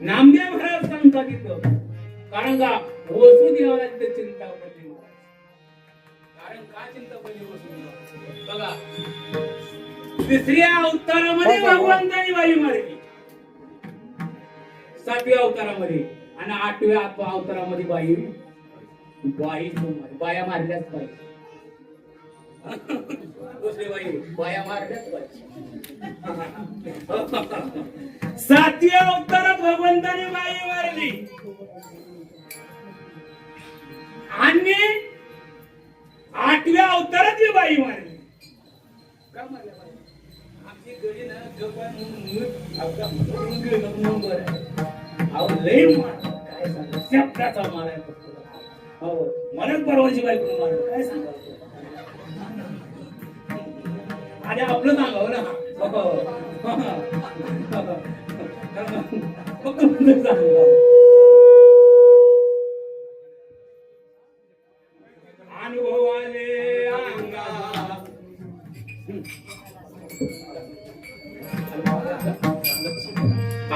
नामदेव महाराज सांगतात तिथं कारण का? वसुदेवाला तिथे चिंता पडली कारण का चिंता पडली वसुदेवा बघा. तिसऱ्या अवतारामध्ये भगवंतानी बाई मारली. सातव्या अवतारामध्ये. आणि आठव्या अव- अवतारामध्ये बाई. बाई बाया मारल्याच पाहिजे. दुसरी बाई बाया मारल्याच सातव्या अवतारात भगवंताने बाई मारली. आणि आठव्या अवतारात ही बाई मारली. का मारल्या बाई? आमची गडी ना गप्पा म्हणून नंबर आहे. अहो लय मार काय सांगा शब्दाचा मार हो मलाच परवाची मार काय सांगा आणि आपलं सांगावं ना. फक्त म्हणजे अनुभवाले अंगा.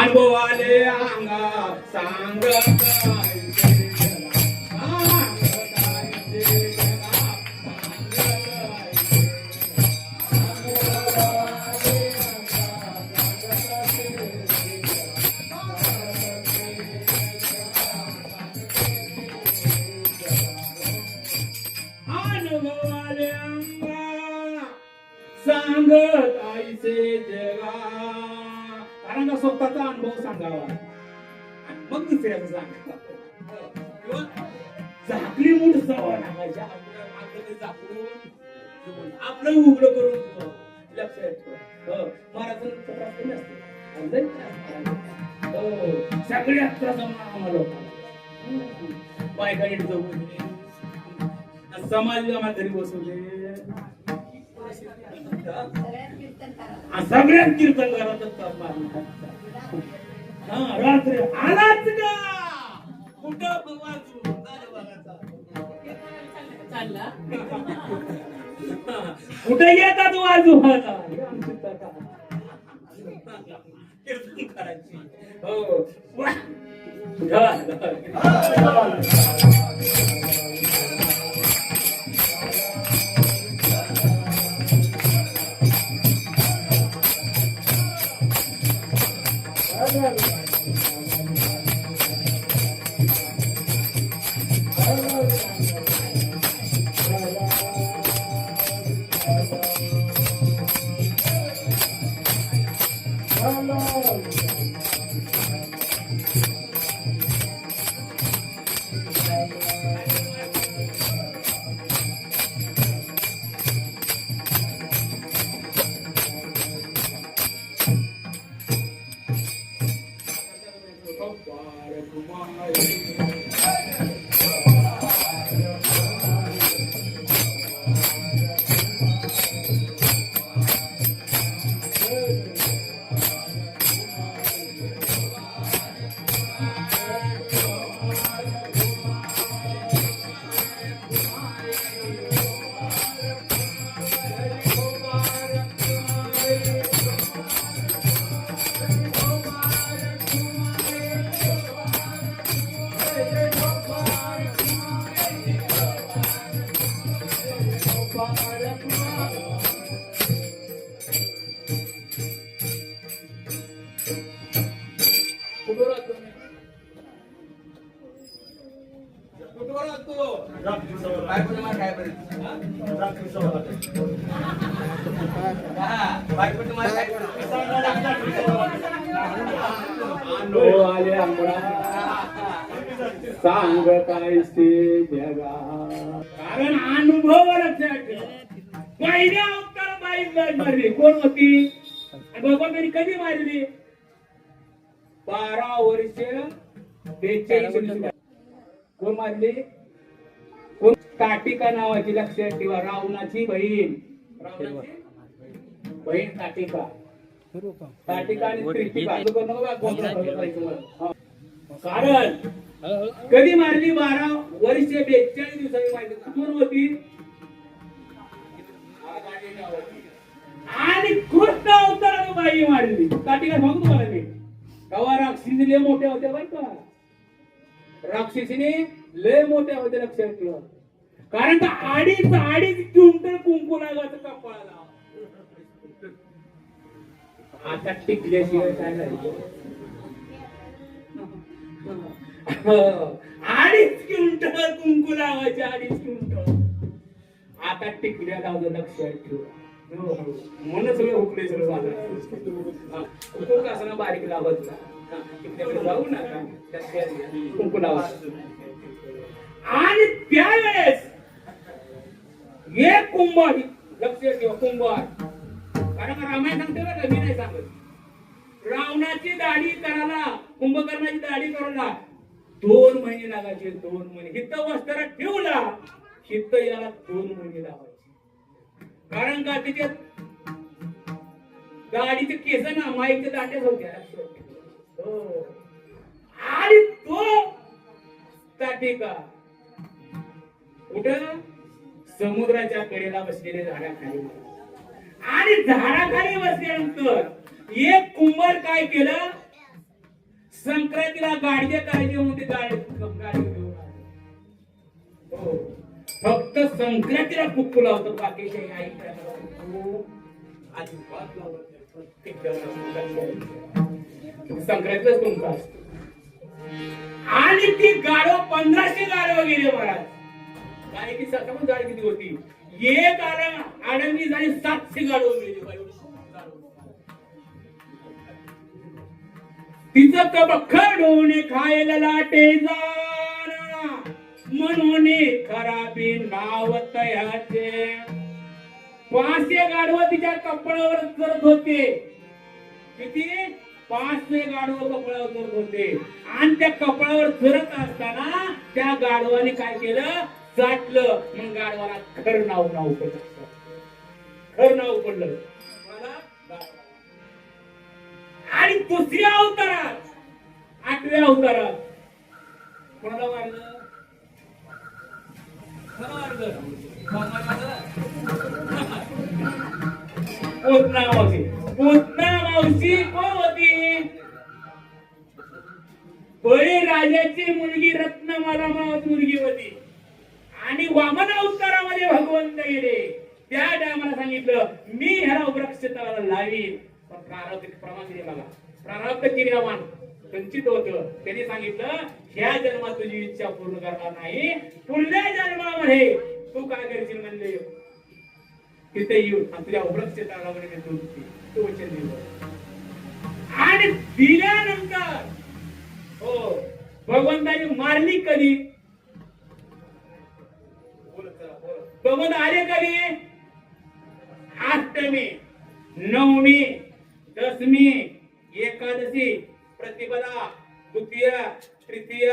अनुभवाले अंगा. सांग आपलं उघडं करून लक्षात ठेवा. हो, महाराजांचं हो, आम्हाला लोकांना. हम्म. समाज आम्हाला घरी बसवले. सगळ्यात कीर्तन करत हा रात्री आलाच का? कुठं वाजू चालला. कुठे येतात वाजू आता हे आमची कथा. कीर्तन करायची हो वा. धर, आले आंबळा सांग काय ते जगा कारण अनुभव लक्षात ठेव. पहिल्या अवतार बाई मारली. कोण होती? कधी मारली? बारा वर्ष बेचाळीस कोण मारली? कोण? काटिका नावाची लक्षात ठेवा. रावणाची बहीण. रावणाची? बहीण काटिका काटिका आणि त्रिपिका हा. कारण कधी मारली? बारा वर्ष बेचाळीस दिवसाची माहिती कोण होती? हा, काटिका होती. आणि कृष्ण अवतारानं बाई मारली. काठी काय सांगू तुम्हाला मी. कवा राक्षसी लय मोठ्या होत्या बरं का? राक्षसीने लय मोठ्या होत्या लक्षात ठेवा. कारण का अडीच अडीच क्विंटल कुंकू लागायचं कपाळाला आता टिकल्याशिवाय काय नाही. हो. अडीच क्विंटल कुंकू लावायचे अडीच क्विंटल. आता टिकल्या लावलं लक्षात ठेवा. हो, हो. म्हणून सगळं हुकले सगळं बाजार. कुंकू बारीक लावत ना टिकल्याकडे जाऊ नका. कुंकू लावायचं आणि त्यावेळेस एक कुंभार लक्ष ठेवा कुंभार कारण का रामायण सांगते बरं का मी नाही सांगत. रावणाची दाढी करायला कुंभकर्णाची दाढी करायला दोन महिने लागायचे दोन महिने. हित वस्त्र ठेवला हित याला दोन महिने लावायचे कारण का त्याच्यात गाडीचे केस ना माईच्या दाट्याच होत्या आणि तो साठी का कुठं? समुद्राच्या कडेला बसलेले झाडाखाली. आणि झाडाखाली बसल्यानंतर एक कुंभार काय केलं? संक्रांतीला गाडगे करायचे म्हणते गाडी हो. फक्त संक्रांतीला कुक्कू लावतो बाकीच्या आई त्याला कुक्कू अजिबात लावत नाही. प्रत्येक संक्रांतीलाच कुंकू असतो आणि ती गाडव पंधराशे गाडव गेले महाराज. काय की सकाळ गाडी किती होती एक आला आडंगी झाली सातशे गाडव गेली तिचं कप डोन खायला लाटे जाना म्हणून खराबी नाव तयाचे. पाचशे गाडव तिच्या कपडावर करत होते. किती? पाचशे गाडव कपड्यावर करत होते. आणि त्या कपडावर फिरत असताना त्या गाडवाने काय केलं? चाटलं मग गाडवाला खर नाव नाव पडलं खर नाव पडलं. आणि दुसऱ्या अवतारात आठव्या अवतारात कोणाला मारलं? पूतना मावशी. पूतना मावशी कोण होती? बळी राजाची मुलगी रत्नमाला नावाची मुलगी होती. आणि वामन अवतारामध्ये भगवंत गेले. त्या टायमाला सांगितलं मी ह्याला वृक्ष तळाला लावीन. पण प्रारब्ध प्रमाण दिले मला प्रारब्ध क्रियावान संचित होत. त्यांनी सांगितलं ह्या जन्मात तुझी इच्छा पूर्ण करणार नाही. पुढल्या जन्मामध्ये तू काय करशील म्हणले? तिथे येऊन आणि तुझ्या वृक्ष तळावर नेतो तू वचन दिलं. आणि दिल्यानंतर हो भगवंताने मारली कधी? भगवंत आले कधी? अष्टमी नवमी दशमी एकादशी प्रतिपदा द्वितीय तृतीय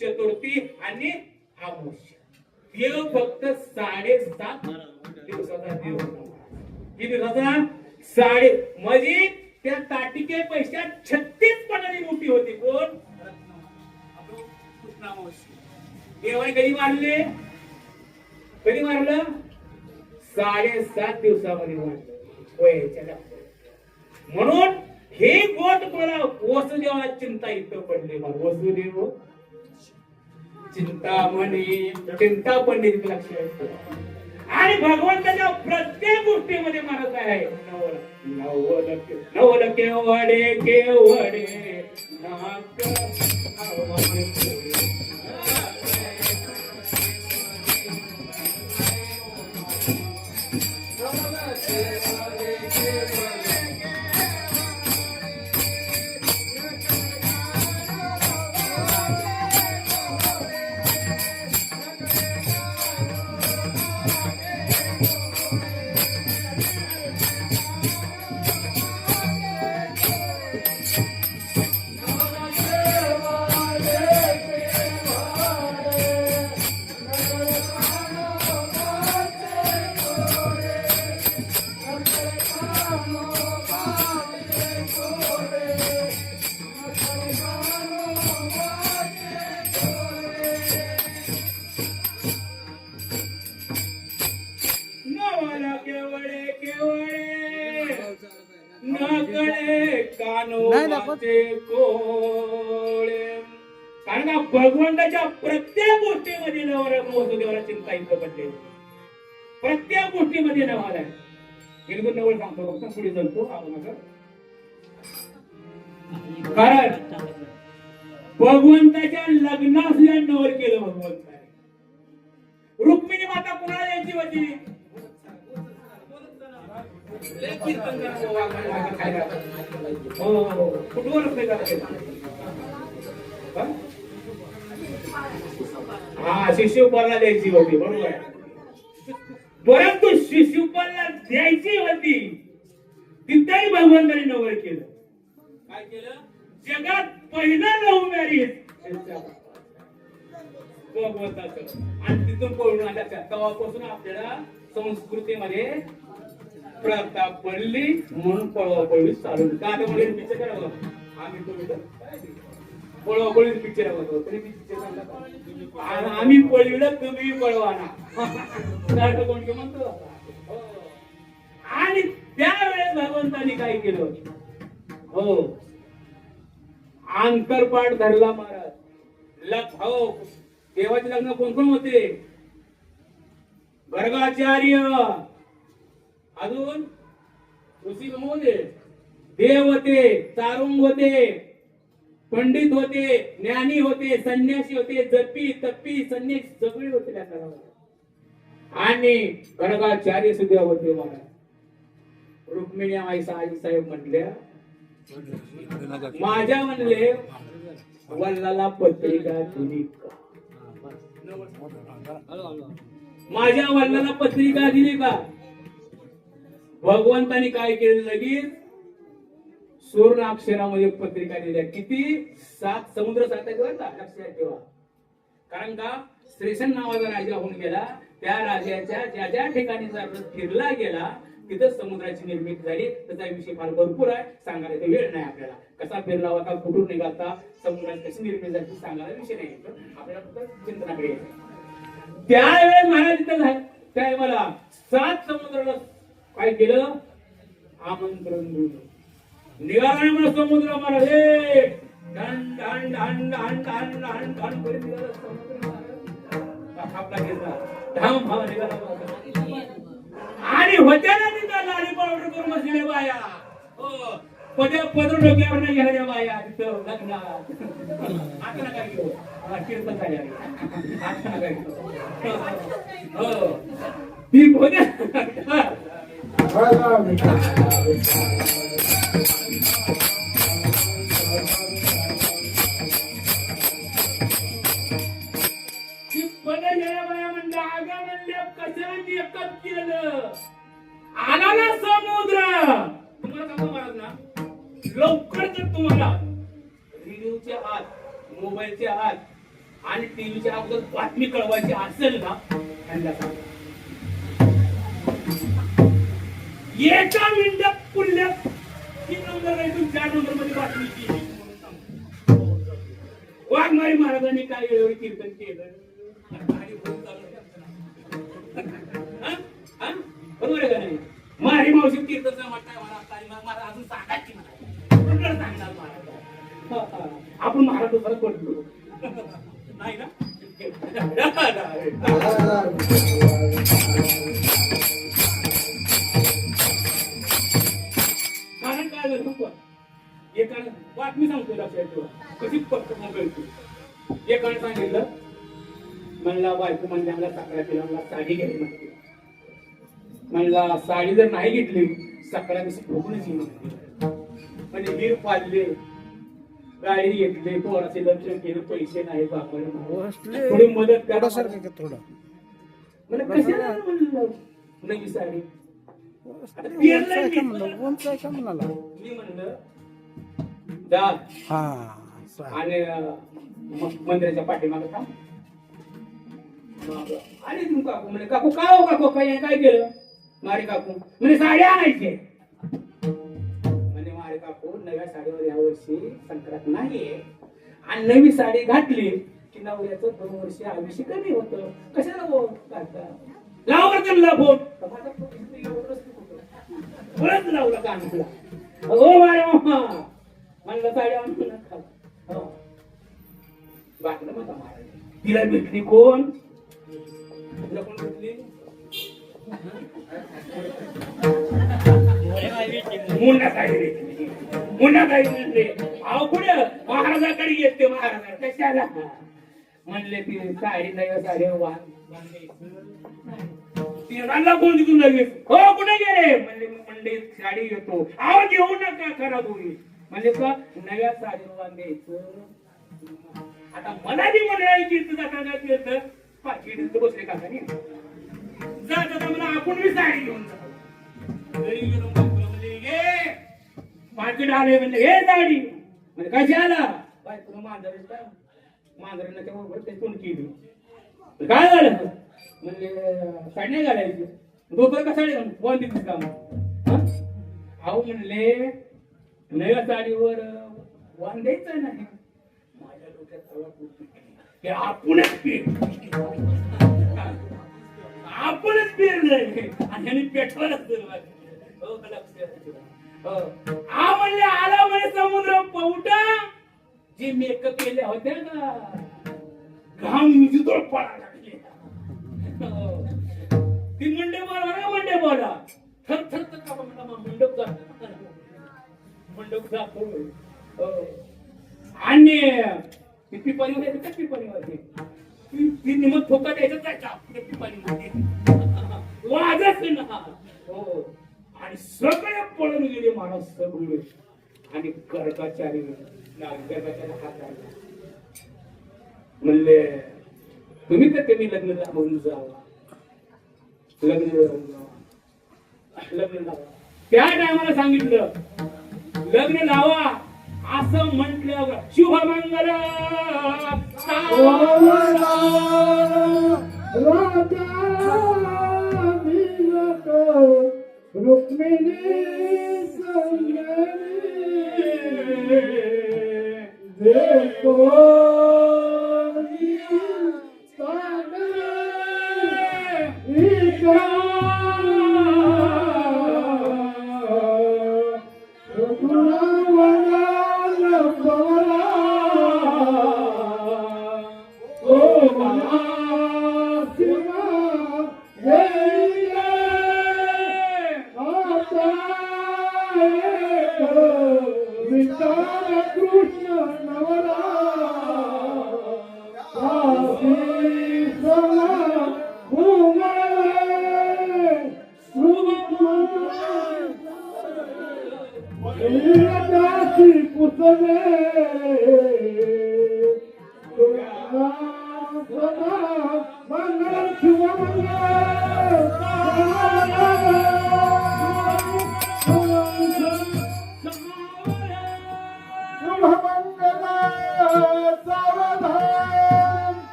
चतुर्थी आणि अमावस्या देव फक्त साडेसात दिवसाचा देव. किती दिवसाचा? साडे म्हणजे त्या ताटिके पैशात छत्तीस पणाने मोठी होती. कोण. देवाने कधी मारले? कधी मारलं? साडेसात दिवसामध्ये म्हणून हे गोट मला वसुदेवा चिंता इथं पडले मला वसुदेव चिंतामणी चिंता पंडित लक्षात आणि भगवंताच्या प्रत्येक गोष्टीमध्ये मारत आहे? नवल नवल नवल केवडे केवडे नाक कोळे. कारण का भगवंताच्या प्रत्येक गोष्टीमध्ये नवरा वसुदेवाला चिंता इथं पडले प्रत्येक गोष्टीमध्ये नवाला आहे. दोन नवल सांगतो फक्त पुढे चालतो. आपण. कारण भगवंताच्या लग्नास सुद्धा नवर केलं भगवंताने. रुक्मिणी माता कुणाला द्यायची होती हा? हा द्यायची होती बरोबर. परंतु शिशुपाला द्यायची होती. तिथेही भगवंताने नवल केलं. काय केलं? जगात पहिलं लव्ह मॅरेज. आणि तिथून पळून आल्या तेव्हापासून आपल्याला संस्कृतीमध्ये प्रथा पडली म्हणून पळवापळवी चालू का आता म्हणजे पिक्चर करावं आम्ही तो पळवापळवी पिक्चर बघतो तरी पिक्चर सांगला आम्ही पळविलं तुम्ही पळवाना. सारखं कोण म्हणतो? हो. आणि त्यावेळेस भगवंतानी काय केलं? हो. आंतरपाठ धरला महाराज. लक्ष हो. देवाचे लग्न कोण कोण होते? वर्गाचार्य अजून ऋषी होते देव होते चारुंग होते पंडित होते ज्ञानी होते संन्यासी होते जपी तप्पी संन्यास सगळे होते त्या काळामध्ये आणि वर्गाचार्य सुद्धा होते महाराज रुक्मिणी आई साई साहेब म्हटल्या माझ्या म्हणले वल्लाला पत्रिका दिली का? माझ्या वल्लाला पत्रिका दिली का? भगवंतानी काय केलं लगेच? सुवर्ण अक्षरामध्ये पत्रिका दिल्या. किती? सात समुद्र सात लक्षात ठेवा. कारण का? श्रीसन नावाचा राजा होऊन गेला. त्या राजाच्या ज्या ज्या ठिकाणी जर फिरला गेला तिथं समुद्राची निर्मिती झाली. त्याचा विषय फार भरपूर आहे. सांगायला वेळ नाही आपल्याला. कसा फिरला होता? कुठून निघाला समुद्राची कशी निर्मिती झाली? सांगायला विषय नाही. आपल्याला फक्त चिंतनाकडे त्यावेळेस महाराज तिथं झाले. त्या मला सात समुद्राला काय केलं? आमंत्रण दिलं. निघाला मला समुद्र मला हे! ढण हंड हंड हंड हंड हंड निघाला समुद्र आपला घेतला धाम भाव निघाला आणि होत्या ना तिथं लाडी पावडर करून बसलेल्या बाया. हो. पदर पदर डोक्यावर नाही घ्यायला बाया तिथं लग्नात. आता नका घेऊ? कीर्तन झाले आता नका घेऊ? हो. हो. ती होत्या ना लवकर तुम्हाला रेडिओचे हात मोबाईलचे हात आणि टीव्हीच्या अगोदर बातमी कळवायची असेल ना त्यांना सांगा. एका मिनिटात पुढल्या तीन नंबर तुम्ही चार नंबरमध्ये बातमी केली. वाघमारी महाराजांनी काय वेळोवेळी कीर्तन केलं. हा? हा? बरोबर आहे का नाही मारी मावशी कीर्तन वाटतंय मला आणि मग मला अजून सांगायची मला सांगणार महाराज. आपण महाराज दुसरा पडलो नाही ना एकाने बातमी सांगतो लक्षात ठेवा. कशी फक्त मोबाईल एकाने सांगितलं म्हणला बायको म्हणजे आम्हाला साखरा केला मला साडी घ्यायला म्हणते. म्हणला साडी जर नाही घेतली सकाळी कशी फुगूनच येईल. म्हणजे वीर पाडले. गाडी घेतली पोराचे लक्ष केलं पैसे नाही बापाने थोडी मदत करा. थोडं? म्हणजे कशाला म्हणलं? नवी साडी. मी. म्हणलं का हा आणि मंदिराच्या पाठीमागे मग. आले तुम्ही काकू म्हणे काकू काय हो काकू? काय काय केलं? मारे काकू. म्हणे साड्या आणायचे. म्हणे मारे काकू नव्या साडीवर या वर्षी संक्रांत नाहीये. आणि नवी साडी घातली की नवऱ्याचं दोन वर्ष आयुष्य कमी होतं. कशाला हो लाव त्यांना फोन. अगो वारं म्हणलं साड्या तिला भेटली कोण? तिला कोण भेटली? मुन्ना काय भेटली. अहो पुढे महाराजाकडे येते महाराजा. कशाला? म्हणले ती साडी नाही साडी वाहन तिराला कोण तिथून लगेच हो कुठे गेले? म्हणले मी म्हणले साडी येतो. आवाज येऊ नका खराब होईल म्हणजे का नव्या साडीला द्यायचं आता मला बी म्हणायची जाता काय येतं पाकिट बसले का नाही जात आता मला आपण मी साडी घेऊन जा. घरी गेलो पाकिट आले म्हणजे हे साडी. म्हणजे कशी आला बायकोला मांजर मांजरांना तेव्हा बरं कोण केली. काय झालं? म्हणजे साडी नाही घालायची. गोबर का साडी घालून कोण दिली अहो म्हणले नव्या साडीवर वाण द्यायचं नाही. माझ्या डोक्यात तवा हे आपणच पेर. आपणच पेरलंय आणि ह्याने पेटवलंच हो, हो. हा हो. म्हणले आला म्हणे समुद्र पौटा जे मेकअप केल्या होत्या ना घाम विजुदोळ पडा ती मंडे मारा ना मंडे मारा थर थर थर का मंडप जातो मंडप जातो हो. आणि किती पिपाणी होते का पिपाणी होते? ती ती निमत ठोका द्यायचं जायचा किती पिपाणी मध्ये वाजच ना हो. आणि सगळे पळून गेले माणूस सगळे आणि गर्गाचारी गर्गाचारी हात म्हणले तुम्ही तर कमी लग्न लावून जावा? लग्न लग्न लावा त्या टायमाला सांगितलं लग्न लावा असं म्हटल्यावर शुभमंगल. रुक्मिणी.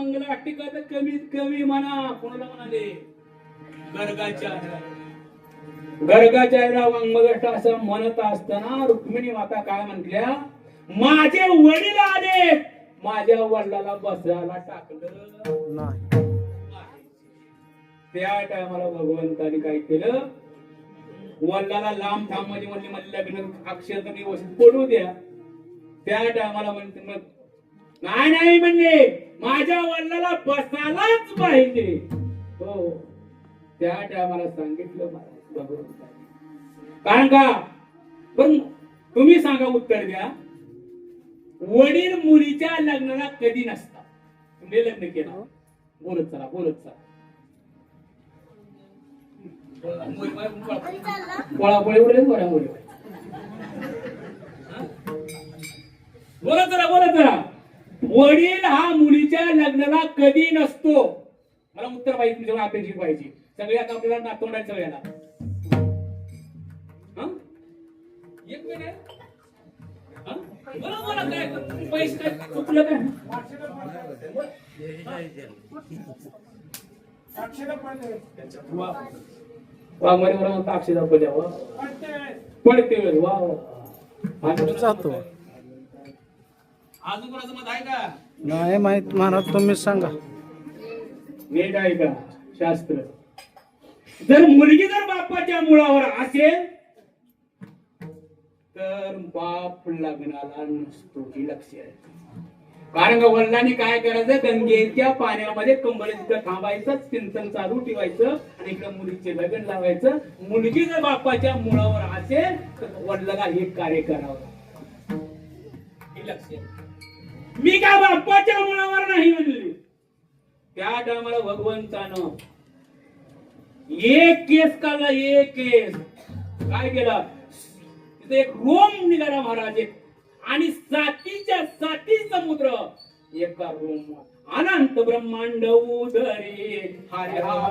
मंगल तर कमीत कमी म्हणा कोणाला म्हणाले? गर्गाच्या गर्गाच्या मंगलष्ट असं म्हणत असताना रुक्मिणी माता काय म्हटल्या? माझे वडील आले. माझ्या वडिलाला बसायला टाकलं. नाही. त्या टायमाला भगवंताने काय केलं? वडिलाला लांब थांब म्हणजे म्हणले मला लग्न अक्षर तर व्यवस्थित पडू द्या. त्या टायमाला म्हणते मग नाही नाही म्हणले. माझ्या वडिलाला बसायलाच पाहिजे. हो. त्या टायमाला सांगितलं कारण का? पण तुम्ही सांगा उत्तर द्या. वडील मुलीच्या लग्नाला कधी नसतात. तुम्ही लग्न केलं. बोलत चला बोलत चला. पळापळी उडले बोला जरा बोला जरा वडील हा मुलीच्या लग्नाला कधी नसतो. मला उत्तर पाहिजे तुमच्याकडे अपेक्षित पाहिजे. सगळ्यात आपल्याला नातवंड आहे सगळ्याला. हं? एक मिनिट. हं? बोला बोला काय? पैसे काय? चुकलं काय? वा बरोबर पडते. वेळ वा वा. मत आहे का? नाही माहीत महाराज तुम्हीच सांगा. नीट आहे का? शास्त्र. जर मुलगी जर बापाच्या मुळावर असेल तर बाप लग्नाला नसतो ही लक्ष आहे. कारण वडिलांनी काय करायचं? गंगेच्या पाण्यामध्ये कंबळ तिथं थांबायचं चिंतन चालू ठेवायचं आणि इकडे मुलीचे लग्न लावायचं. मुलगी जर बापाच्या मुळावर असेल तर वडिलाला हे कार्य करावं. हे लक्ष आहे. मी काय बाप्पाच्या मुळावर नाही म्हणली त्या टायमाला भगवंतानं एक केस काढला एक केस काय केला तिथे एक रोम निघाला महाराज एक आणि सातीच्या साती समुद्र एका रोम अनंत ब्रह्मांड उदरे हरे हा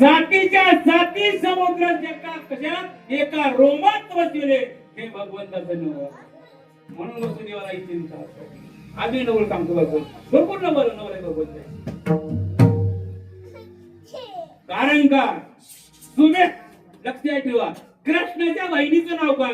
जातीच्या जाती समुद्र एका कशात? एका रोमात बसविले हे भगवंताचं नवल म्हणून वसुदेवाला ही चिंता आम्ही नवल सांगतो भगवंत. भरपूर नवल नवल आहे भगवंत. कारण का? तुम्ही लक्षात ठेवा. कृष्णाच्या बहिणीचं नाव काय?